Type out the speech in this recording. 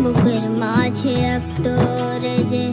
মুখের মাঝে এক তোর যে